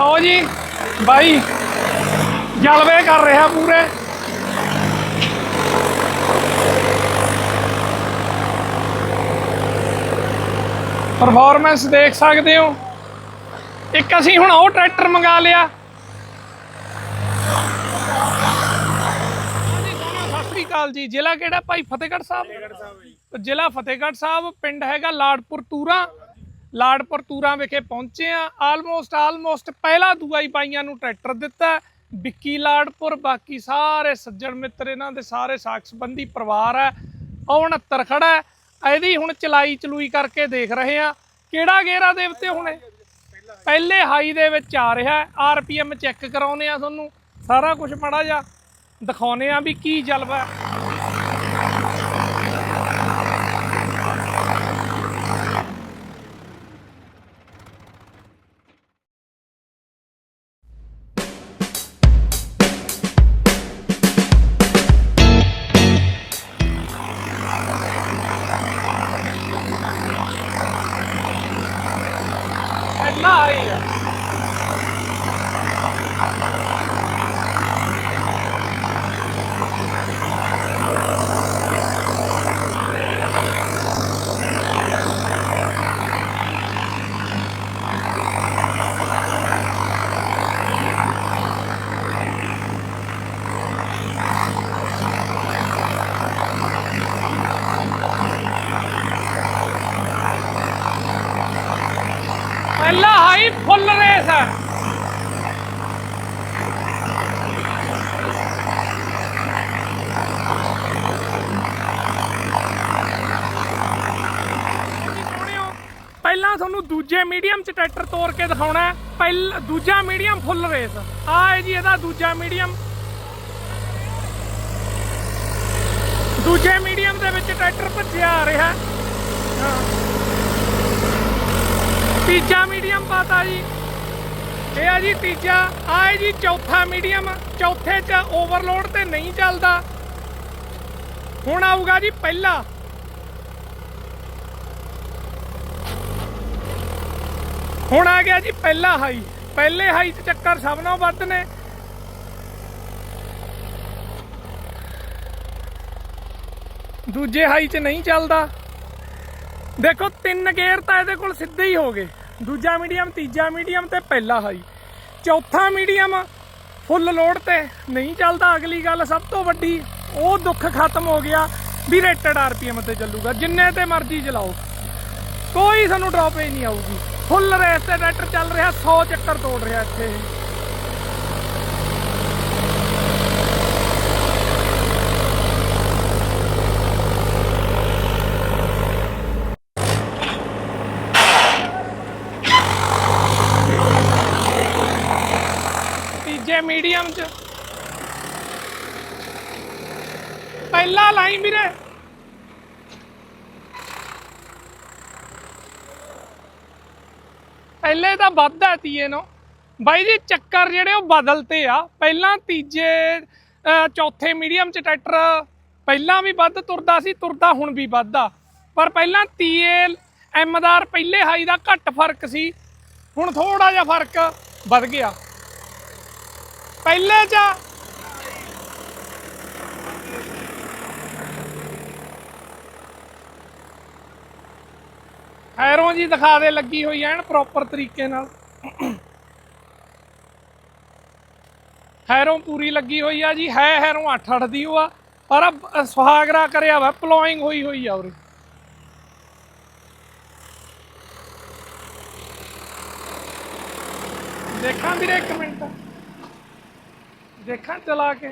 ਲਓ ਜੀ ਬਾਈ ਜਲਵੇ ਕਰ ਰਿਹਾ ਪੂਰੇ। ਪਰਫਾਰਮੈਂਸ ਦੇਖ ਸਕਦੇ ਹੋ। ਇੱਕ ਅਸੀਂ ਹੁਣ ਉਹ ਟਰੈਕਟਰ ਮੰਗਾ ਲਿਆ। ਅਕਾਲ ਜੀ ਜ਼ਿਲ੍ਹਾ ਕਿਹੜਾ? ਭਾਈ ਫਤਿਹਗੜ੍ਹ ਸਾਹਿਬ। ਜ਼ਿਲ੍ਹਾ ਫਤਿਹਗੜ੍ਹ ਸਾਹਿਬ ਪਿੰਡ ਹੈਗਾ ਲਾੜਪੁਰ ਤੂਰਾ। ਲਾੜਪੁਰ ਤੂਰਾਂ ਵਿਖੇ ਪਹੁੰਚੇ ਆ ਆਲਮੋਸਟ ਆਲਮੋਸਟ ਪਹਿਲਾ ਦੂਆ ਹੀ ਬਾਈਆਂ ਨੂੰ ਟਰੈਕਟਰ ਦਿੱਤਾ ਵਿੱਕੀ ਲਾੜਪੁਰ, ਬਾਕੀ ਸਾਰੇ ਸੱਜਣ ਮਿੱਤਰ, ਇਹਨਾਂ ਦੇ ਸਾਰੇ ਸਾਖ ਸੰਬੰਧੀ ਪਰਿਵਾਰ ਹੈ। ਉਹ 69 ਖੜਾ ਇਹਦੀ ਹੁਣ ਚਲਾਈ ਚਲੂਈ ਕਰਕੇ ਦੇਖ ਰਹੇ ਆ ਕਿਹੜਾ ਗੇਰਾ ਦੇ ਉੱਤੇ ਹੁਣੇ ਪਹਿਲੇ ਹਾਈ ਦੇ ਵਿੱਚ ਆ ਰਿਹਾ ਆਰਪੀਐਮ ਚੈੱਕ ਕਰਾਉਨੇ ਆ ਤੁਹਾਨੂੰ। ਸਾਰਾ ਕੁਝ ਮਾੜਾ ਜਿਹਾ ਦਿਖਾਉਨੇ ਆ ਵੀ ਕੀ ਜਲਵਾ ਪਹਿਲਾ ਹਾਈ ਫੁੱਲ ਰੇਸ ਹੈ। ਪਹਿਲਾਂ ਤੁਹਾਨੂੰ ਦੂਜੇ ਮੀਡੀਅਮ ਚ ਟਰੈਕਟਰ ਤੋੜ ਕੇ ਦਿਖਾਉਣਾ ਹੈ। ਪਹਿਲਾ, ਦੂਜਾ ਮੀਡੀਅਮ ਫੁੱਲ ਰੇਸ। ਆ ਹੈ ਜੀ ਇਹਦਾ ਦੂਜਾ ਮੀਡੀਅਮ। ਦੂਜੇ ਮੀਡੀਅਮ ਦੇ ਵਿੱਚ ਟਰੈਕਟਰ ਭੱਜਿਆ ਆ ਰਿਹਾ ਹੈ। ਤੀਜਾ ਮੀਡੀਅਮ ਪਾਤਾ ਜੀ। ਇਹ ਆ ਜੀ ਤੀਜਾ, ਆ ਹੈ ਜੀ ਚੌਥਾ ਮੀਡੀਅਮ। ਚੌਥੇ 'ਚ ਓਵਰਲੋਡ ਤੇ ਨਹੀਂ ਚੱਲਦਾ। ਹੁਣ ਆਊਗਾ ਜੀ ਪਹਿਲਾ। ਹੁਣ ਆ ਗਿਆ ਜੀ ਪਹਿਲਾ ਹਾਈ ਪਹਿਲੇ ਹਾਈ 'ਚ ਚੱਕਰ ਸਭ ਨਾਲੋਂ ਵੱਧ ਨੇ। ਦੂਜੇ ਹਾਈ 'ਚ ਨਹੀਂ ਚੱਲਦਾ। ਦੇਖੋ ਤਿੰਨ ਗੇਅਰ ਤਾਂ ਇਹਦੇ ਕੋਲ ਸਿੱਧੇ ਹੀ ਹੋ ਗਏ। ਦੂਜਾ ਮੀਡੀਅਮ, ਤੀਜਾ ਮੀਡੀਅਮ ਤੇ ਪਹਿਲਾ ਹਾਈ। ਚੌਥਾ ਮੀਡੀਅਮ ਫੁੱਲ ਲੋਡ ਤੇ ਨਹੀਂ ਚੱਲਦਾ। ਅਗਲੀ ਗੱਲ ਸਭ ਤੋਂ ਵੱਡੀ, ਉਹ ਦੁੱਖ ਖਤਮ ਹੋ ਗਿਆ ਵੀ ਰੇਟਡ ਆਰਪੀਐਮ ਤੇ ਚੱਲੂਗਾ। ਜਿੰਨੇ ਤੇ ਮਰਜ਼ੀ ਚਲਾਓ। ਕੋਈ ਸਾਨੂੰ ਡ੍ਰੌਪ ਨਹੀਂ ਆਊਗੀ। ਫੁੱਲ ਰੇਸ ਤੇ ਟਰੈਕਟਰ ਚੱਲ ਰਿਹਾ 100 ਚੱਕਰ ਤੋੜ ਰਿਹਾ ਇੱਥੇ ਇਹ। ਤੀਜੇ ਮੀਡੀਅਮ ਚ। ਪਹਿਲਾ ਲਾਈਨ ਵੀਰੇ। ਪਹਿਲੇ ਤਾਂ ਵੱਧਦਾ ਤੀਏ ਨੂੰ। ਬਾਈ ਜੀ, ਚੱਕਰ ਜਿਹੜੇ ਉਹ ਬਦਲਤੇ ਆ। ਪਹਿਲਾਂ ਤੀਜੇ ਚੌਥੇ ਮੀਡੀਅਮ ਚ ਟਰੈਕਟਰ ਪਹਿਲਾਂ ਵੀ ਵੱਧ ਤੁਰਦਾ ਸੀ, ਤੁਰਦਾ ਹੁਣ ਵੀ ਵੱਧਦਾ। ਪਰ ਪਹਿਲਾਂ ਤੀਏ ਐਮਦਾਰ ਪਹਿਲੇ ਹਾਈ ਦਾ ਘੱਟ ਫ਼ਰਕ ਸੀ। ਹੁਣ ਥੋੜਾ ਜਿਹਾ ਫ਼ਰਕ ਵੱਧ ਗਿਆ। ਪਹਿਲੇ ਚ ਹੈਰੋਂ ਜੀ, ਦਿਖਾ ਦੇ, ਲੱਗੀ ਹੋਈ ਐਨ ਪ੍ਰੋਪਰ ਤਰੀਕੇ ਨਾਲ। ਹੈਰੋਂ ਪੂਰੀ ਲੱਗੀ ਹੋਈ ਆ ਜੀ, ਹੈ, ਹੈਰੋਂ 8-8 ਦੀ ਉਹ ਆ। ਪਰ ਸੁਹਾਗਰਾ ਕਰਿਆ ਵਾ ਪਲੋਇੰਗ ਹੋਈ ਹੋਈ ਆ ਉਰੇ। ਦੇਖਾਂ ਵੀਰੇ ਇੱਕ ਮਿੰਟ। ਦੇਖਾਂ ਚਲਾ ਕੇ।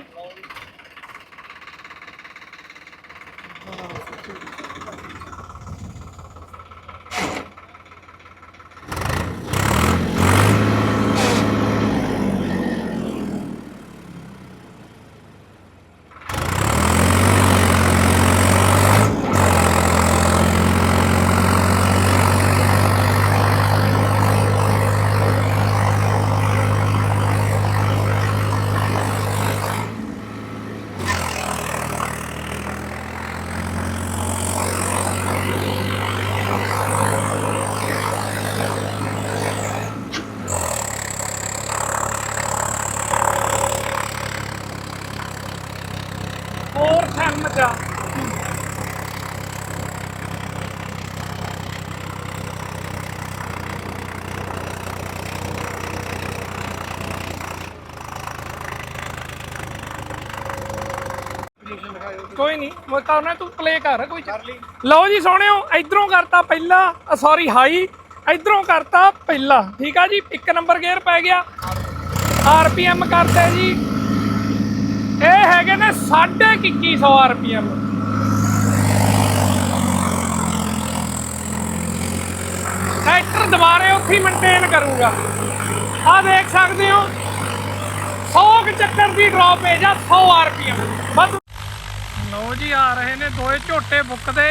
ਜਨਮ ਚ ਕੋਈ ਨਹੀਂ ਮੈਂ ਕਰਨਾ ਤੂੰ ਪਲੇ ਕਰ, ਕੋਈ ਲਓ ਜੀ, ਸੋਹਣਿਓ, ਇਧਰੋਂ ਕਰਤਾ ਪਹਿਲਾ ਸੌਰੀ ਹਾਈ ਇਧਰੋਂ ਕਰਤਾ ਪਹਿਲਾ, ਠੀਕ ਆ ਜੀ? ਇੱਕ ਨੰਬਰ ਗੇਅਰ ਪੈ ਗਿਆ। ਆਰਪੀਐਮ ਕਰਦੇ ਜੀ। ਇਹ ਹੈਗੇ ਨੇ 2150 ਆਰਪੀਐਮ ਟਰੈਕਟਰ ਦੁਬਾਰੇ ਉੱਥੇ ਹੀ ਮੇਨਟੇਨ ਕਰੂਗਾ। ਆ ਦੇਖ ਸਕਦੇ ਹੋ 100 ਕੁ ਚੱਕਰ ਦੀ ਡ੍ਰੌਪ ਹੈ ਜਾਂ 100 ਆਰਪੀਐਮ ਬਸ ਲਓ ਜੀ, ਆ ਰਹੇ ਨੇ ਦੋਏ ਝੋਟੇ ਬੁੱਕ ਦੇ।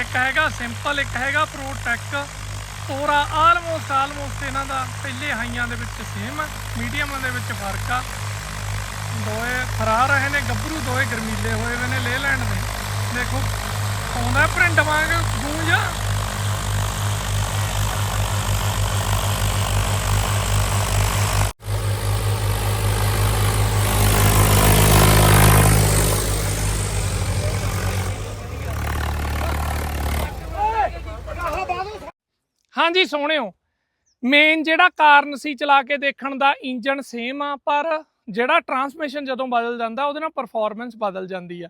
ਇੱਕ ਹੈਗਾ ਸਿੰਪਲ ਇੱਕ ਹੈਗਾ ਪ੍ਰੋ ਟੈਕ ਤੋਰਾ ਆਲਮੋਸਟ ਆਲਮੋਸਟ ਇਹਨਾਂ ਦਾ, ਪਹਿਲੇ ਹਾਈਆਂ ਦੇ ਵਿੱਚ ਸੇਮ ਮੀਡੀਅਮਾਂ ਦੇ ਵਿੱਚ ਫ਼ਰਕ ਆ। ਦੋਏ ਫਰਾ ਰਹੇ ਨੇ, ਗੱਭਰੂ ਦੋਏ ਗਰਮੀਲੇ ਹੋਏ ਹੋਏ ਨੇ ਲੈ ਲੈਣ ਦੇ। ਦੇਖੋ, ਆਉਂਦਾ ਪ੍ਰਿੰਟ ਵਾਂਗ ਗੂੰਜ ਹਾਂਜੀ ਸੋਹਣਿਓ ਮੇਨ ਜਿਹੜਾ ਕਾਰਨ ਸੀ ਚਲਾ ਕੇ ਦੇਖਣ ਦਾ ਇੰਜਨ ਸੇਮ ਆ, ਪਰ ਜਿਹੜਾ ਟਰਾਂਸਮਿਸ਼ਨ ਜਦੋਂ ਬਦਲ ਜਾਂਦਾ, ਉਹਦੇ ਨਾਲ ਪਰਫਾਰਮੈਂਸ ਬਦਲ ਜਾਂਦੀ ਆ।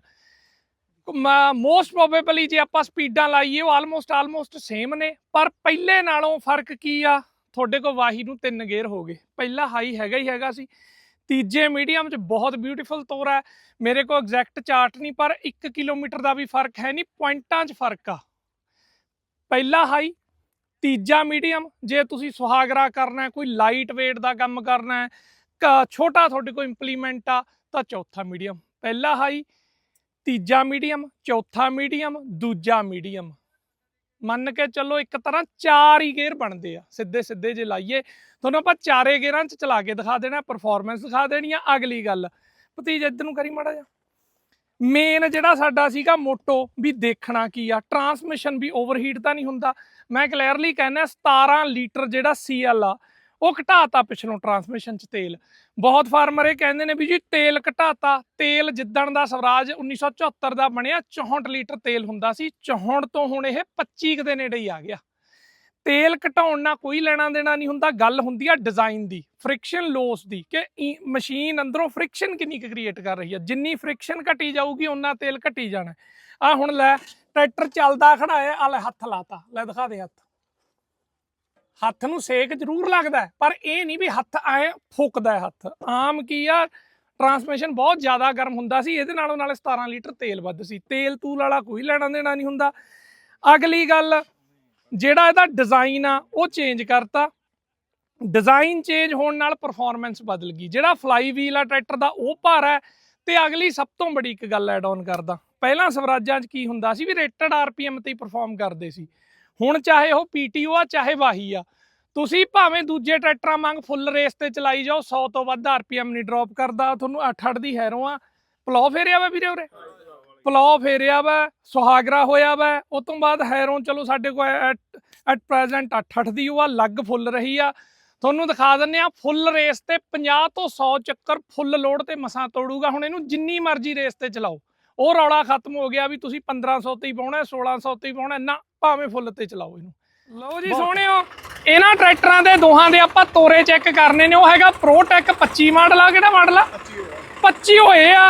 ਮੋਸਟ ਪ੍ਰੋਬੇਬਲੀ ਜੇ ਆਪਾਂ ਸਪੀਡਾਂ ਲਾਈਏ, ਉਹ ਆਲਮੋਸਟ ਆਲਮੋਸਟ ਸੇਮ ਨੇ। ਪਰ ਪਹਿਲੇ ਨਾਲੋਂ ਫ਼ਰਕ ਕੀ ਆ? ਤੁਹਾਡੇ ਕੋਲ ਵਾਹੀ ਨੂੰ ਤਿੰਨ ਗੇਅਰ ਹੋ ਗਏ। ਪਹਿਲਾ ਹਾਈ ਹੈਗਾ ਹੀ ਹੈਗਾ ਸੀ। ਤੀਜੇ ਮੀਡੀਅਮ 'ਚ ਬਹੁਤ ਬਿਊਟੀਫੁਲ ਤੋਰਾ ਹੈ। ਮੇਰੇ ਕੋਲ ਐਗਜ਼ੈਕਟ ਚਾਰਟ ਨਹੀਂ, ਪਰ 1 ਕਿਲੋਮੀਟਰ ਦਾ ਵੀ ਫ਼ਰਕ ਹੈ ਨਹੀਂ, ਪੁਆਇੰਟਾਂ 'ਚ ਫ਼ਰਕ ਆ। ਪਹਿਲਾ ਹਾਈ ਤੀਜਾ ਮੀਡੀਅਮ ਜੇ ਤੁਸੀਂ ਸੁਹਾਗਰਾ ਕਰਨਾ ਕੋਈ ਲਾਈਟ weight ਦਾ ਕੰਮ ਕਰਨਾ ਹੈ ਛੋਟਾ ਤੁਹਾਡੇ ਕੋਲ ਇੰਪਲੀਮੈਂਟ ਆ, ਤਾਂ ਚੌਥਾ ਮੀਡੀਅਮ ਪਹਿਲਾ ਹਾਈ ਤੀਜਾ ਮੀਡੀਅਮ ਚੌਥਾ ਮੀਡੀਅਮ ਦੂਜਾ ਮੀਡੀਅਮ ਮੰਨ ਕੇ ਚੱਲੋ ਇੱਕ ਤਰ੍ਹਾਂ ਚਾਰ ਹੀ ਗੇਅਰ ਬਣਦੇ ਆ। ਸਿੱਧੇ ਸਿੱਧੇ ਜੇ ਲਾਈਏ, ਤੁਹਾਨੂੰ ਆਪਾਂ ਚਾਰੇ ਗੇਅਰਾਂ 'ਚ ਚਲਾ ਕੇ ਦਿਖਾ ਦੇਣਾ ਪਰਫਾਰਮੈਂਸ ਦਿਖਾ ਦੇਣੀ ਆ, ਅਗਲੀ ਗੱਲ। ਭਤੀਜ, ਇੱਧਰ ਨੂੰ ਕਰੀ ਮਾੜਾ ਜਿਹਾ। ਮੇਨ ਜਿਹੜਾ ਸਾਡਾ ਸੀਗਾ ਮੋਟੋ, ਵੀ ਦੇਖਣਾ ਕੀ ਆ। ਟਰਾਂਸਮਿਸ਼ਨ ਵੀ ਓਵਰਹੀਟ ਤਾਂ ਨਹੀਂ ਹੁੰਦਾ। ਮੈਂ ਕਲੀਅਰਲੀ ਕਹਿੰਦਾ 17 ਲੀਟਰ ਜਿਹੜਾ ਸੀਐਲ ਆ ਉਹ ਘਟਾਤਾ ਪਿਛਲੋਂ ਟਰਾਂਸਮਿਸ਼ਨ ਚ ਤੇਲ। ਬਹੁਤ ਫਾਰਮਰ ਇਹ ਕਹਿੰਦੇ ਨੇ ਵੀ ਜੀ ਤੇਲ ਘਟਾਤਾ। ਤੇਲ ਜਿੱਦਣ ਦਾ ਸਵਰਾਜ 1974 ਦਾ ਬਣਿਆ 64 ਲੀਟਰ ਤੇਲ ਹੁੰਦਾ ਸੀ। 64 ਤੋਂ ਹੁਣ ਇਹ 25 ਕੁ ਦੇ ਨੇੜੇ ਹੀ ਆ ਗਿਆ। ਤੇਲ ਘਟਾਉਣ ਨਾਲ ਕੋਈ ਲੈਣਾ ਦੇਣਾ ਨਹੀਂ ਹੁੰਦਾ। ਗੱਲ ਹੁੰਦੀ ਆ ਡਿਜ਼ਾਈਨ ਦੀ ਫ੍ਰਿਕਸ਼ਨ ਲੋਸ ਦੀ ਕਿ ਮਸ਼ੀਨ ਅੰਦਰੋਂ ਫ੍ਰਿਕਸ਼ਨ ਕਿੰਨੀ ਕ੍ਰੀਏਟ ਕਰ ਰਹੀ ਹੈ ਜਿੰਨੀ ਫ੍ਰਿਕਸ਼ਨ ਘਟੀ ਜਾਊਗੀ ਉਹਨਾਂ ਤੇਲ ਘਟੀ ਜਾਣਾ। ਆ ਹੁਣ ਲੈ, ਟਰੈਕਟਰ ਚੱਲਦਾ ਖੜਾ ਹੈ ਆ ਲੈ ਹੱਥ ਲਾਤਾ। ਲੈ ਦਿਖਾ ਦੇ ਹੱਥ। ਹੱਥ ਨੂੰ ਸੇਕ ਜ਼ਰੂਰ ਲੱਗਦਾ ਪਰ ਇਹ ਨਹੀਂ ਵੀ ਹੱਥ ਐ ਫੁੱਕਦਾ ਹੈ ਹੱਥ। ਆਮ ਕੀ ਆ ਟਰਾਂਸਮਿਸ਼ਨ ਬਹੁਤ ਜ਼ਿਆਦਾ ਗਰਮ ਹੁੰਦਾ ਸੀ, ਇਹਦੇ ਨਾਲੋਂ ਨਾਲੇ 17 ਲੀਟਰ ਤੇਲ ਵੱਧ ਸੀ। ਤੇਲ ਤੂਲ ਵਾਲਾ ਕੋਈ ਲੈਣਾ ਦੇਣਾ ਨਹੀਂ ਹੁੰਦਾ। ਅਗਲੀ ਗੱਲ, ਜਿਹੜਾ ਇਹਦਾ ਡਿਜ਼ਾਈਨ ਆ, ਉਹ ਚੇਂਜ ਕਰਤਾ। ਡਿਜ਼ਾਈਨ ਚੇਂਜ ਹੋਣ ਨਾਲ ਪਰਫਾਰਮੈਂਸ ਬਦਲ ਗਈ। ਜਿਹੜਾ ਫਲਾਈ ਵੀਲ ਆ, ਟਰੈਕਟਰ ਦਾ, ਉਹ ਭਾਰ ਹੈ। ਤੇ ਅਗਲੀ ਸਭ ਤੋਂ ਬੜੀ ਇੱਕ ਗੱਲ ਐਡ ਆਨ ਕਰਦਾ। ਪਹਿਲਾਂ ਸਵਰਾਜਾਂ 'ਚ ਕੀ ਹੁੰਦਾ ਸੀ ਵੀ ਰੇਟਡ ਆਰਪੀਐਮ ਤੇ ਹੀ ਪਰਫਾਰਮ ਕਰਦੇ ਸੀ। ਹੁਣ ਚਾਹੇ ਉਹ ਪੀਟੀਓ ਆ, ਚਾਹੇ ਵਾਹੀ ਆ, ਤੁਸੀਂ ਭਾਵੇਂ ਦੂਜੇ ਟਰੈਕਟਰਾਂ ਵਾਂਗ ਫੁੱਲ ਰੇਸ ਤੇ ਚਲਾਈ ਜਾਓ 100 ਤੋਂ ਵੱਧ ਆਰਪੀਐਮ ਨਹੀਂ ਡ੍ਰੌਪ ਕਰਦਾ, ਤੁਹਾਨੂੰ 8-8 ਦੀ ਹੈਰੋ ਆ। ਪਲੋ ਫੇਰਿਆ ਵਾ ਵੀਰੇ ਉਰੇ? ਪਲੋ ਫੇਰਿਆ ਵਾ, ਸੁਹਾਗਰਾ ਹੋਇਆ ਵਾ ਉਸ ਤੋਂ ਬਾਅਦ ਹੈਰੋਂ ਚਲੋ ਸਾਡੇ ਕੋਲ ਐਟ ਪ੍ਰੈਜ਼ੈਂਟ 8-8 ਦੀ ਉਹ ਆ, ਲੱਗ ਫੁੱਲ ਰਹੀ ਆ। ਤੁਹਾਨੂੰ ਦਿਖਾ ਦਿੰਨੇ ਆ, ਫੁੱਲ ਰੇਸ ਤੇ 50 ਤੋਂ 100 ਚੱਕਰ ਫੁੱਲ ਲੋਡ ਤੇ ਮਸਾਂ ਤੋੜੂਗਾ, ਹੁਣ ਇਹਨੂੰ ਜਿੰਨੀ ਮਰਜ਼ੀ ਰੇਸ ਤੇ ਚਲਾਓ। ਉਹ ਰੌਲਾ ਖਤਮ ਹੋ ਗਿਆ ਵੀ ਤੁਸੀਂ 1500 ਤੇ ਹੀ ਪਾਉਣਾ 1600 ਤੇ ਹੀ ਪਾਉਣਾ ਨਾ ਭਾਵੇਂ ਫੁੱਲ ਤੇ ਚਲਾਓ ਇਹਨੂੰ। ਲਓ ਜੀ ਸੋਹਣਿਓ। ਇਹਨਾਂ ਟਰੈਕਟਰਾਂ ਦੇ ਦੋਹਾਂ ਦੇ ਆਪਾਂ ਤੋਰੇ ਚੈੱਕ ਕਰਨੇ ਨੇ ਉਹ ਹੈਗਾ ਪ੍ਰੋਟੈਕ 25 ਮਾਡਲ ਆ ਕਿਹੜਾ ਮਾਡਲ ਆ? 25 ਹੋਏ ਆ।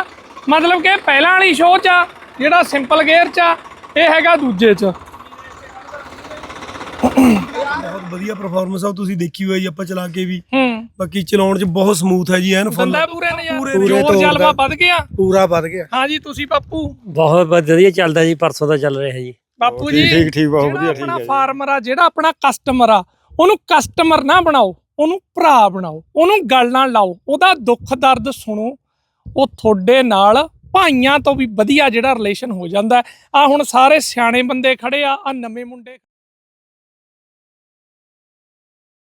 ਮਤਲਬ ਕਿ ਪਹਿਲਾਂ ਵਾਲੀ ਸ਼ੋਅ ਚ ਆ ਜਿਹੜਾ ਸਿੰਪਲ ਗੇਅਰ ਚ ਆ ਇਹ ਹੈਗਾ ਦੂਜੇ ਚ। ਬਹੁਤ ਵਧੀਆ ਪਰਫਾਰਮੈਂਸ ਆ ਤੁਸੀਂ ਦੇਖੀ ਹੋਈ ਆਪਾਂ ਚਲਾ ਕੇ ਵੀ। ਹੂੰ। ਬਾਕੀ ਚਲਾਉਣ 'ਚ ਬਹੁਤ ਸਮੂਥ ਹੈ ਜੀ ਐਨ ਫੁੱਲ ਬੰਦਾ ਪੂਰੇ ਨਜ਼ਾਰੇ ਪੂਰੇ ਜੋਰ ਜਲਵਾ। ਵੱਧ ਗਿਆ। ਪੂਰਾ ਵੱਧ ਗਿਆ। ਹਾਂਜੀ ਤੁਸੀਂ ਬਾਪੂ। ਬਹੁਤ ਵਧੀਆ ਚੱਲਦਾ ਜੀ ਪਰਸੋਂ ਦਾ ਚੱਲ ਰਿਹਾ ਜੀ। ਬਾਪੂ ਜੀ ਠੀਕ ਠੀਕ ਬਹੁਤ ਵਧੀਆ ਠੀਕ ਆਪਣਾ ਹੈ ਜੀ। ਫਾਰਮਰ ਆ ਜਿਹੜਾ ਆਪਣਾ ਕਸਟਮਰ ਆ ਉਹਨੂੰ ਕਸਟਮਰ ਨਾ ਬਣਾਓ ਉਹਨੂੰ ਭਰਾ ਬਣਾਓ ਉਹਨੂੰ ਗੱਲ ਨਾਲ ਲਾਓ ਉਹਦਾ ਦੁੱਖ ਦਰਦ ਸੁਣੋ। ਉਹ ਤੁਹਾਡੇ ਨਾਲ ਭਾਈਆਂ ਤੋਂ ਵੀ ਵਧੀਆ ਜਿਹੜਾ ਰਿਲੇਸ਼ਨ ਹੋ ਜਾਂਦਾ। ਆ ਹੁਣ ਸਾਰੇ ਸਿਆਣੇ ਬੰਦੇ ਖੜੇ ਆ ਆ ਨਵੇਂ ਮੁੰਡੇ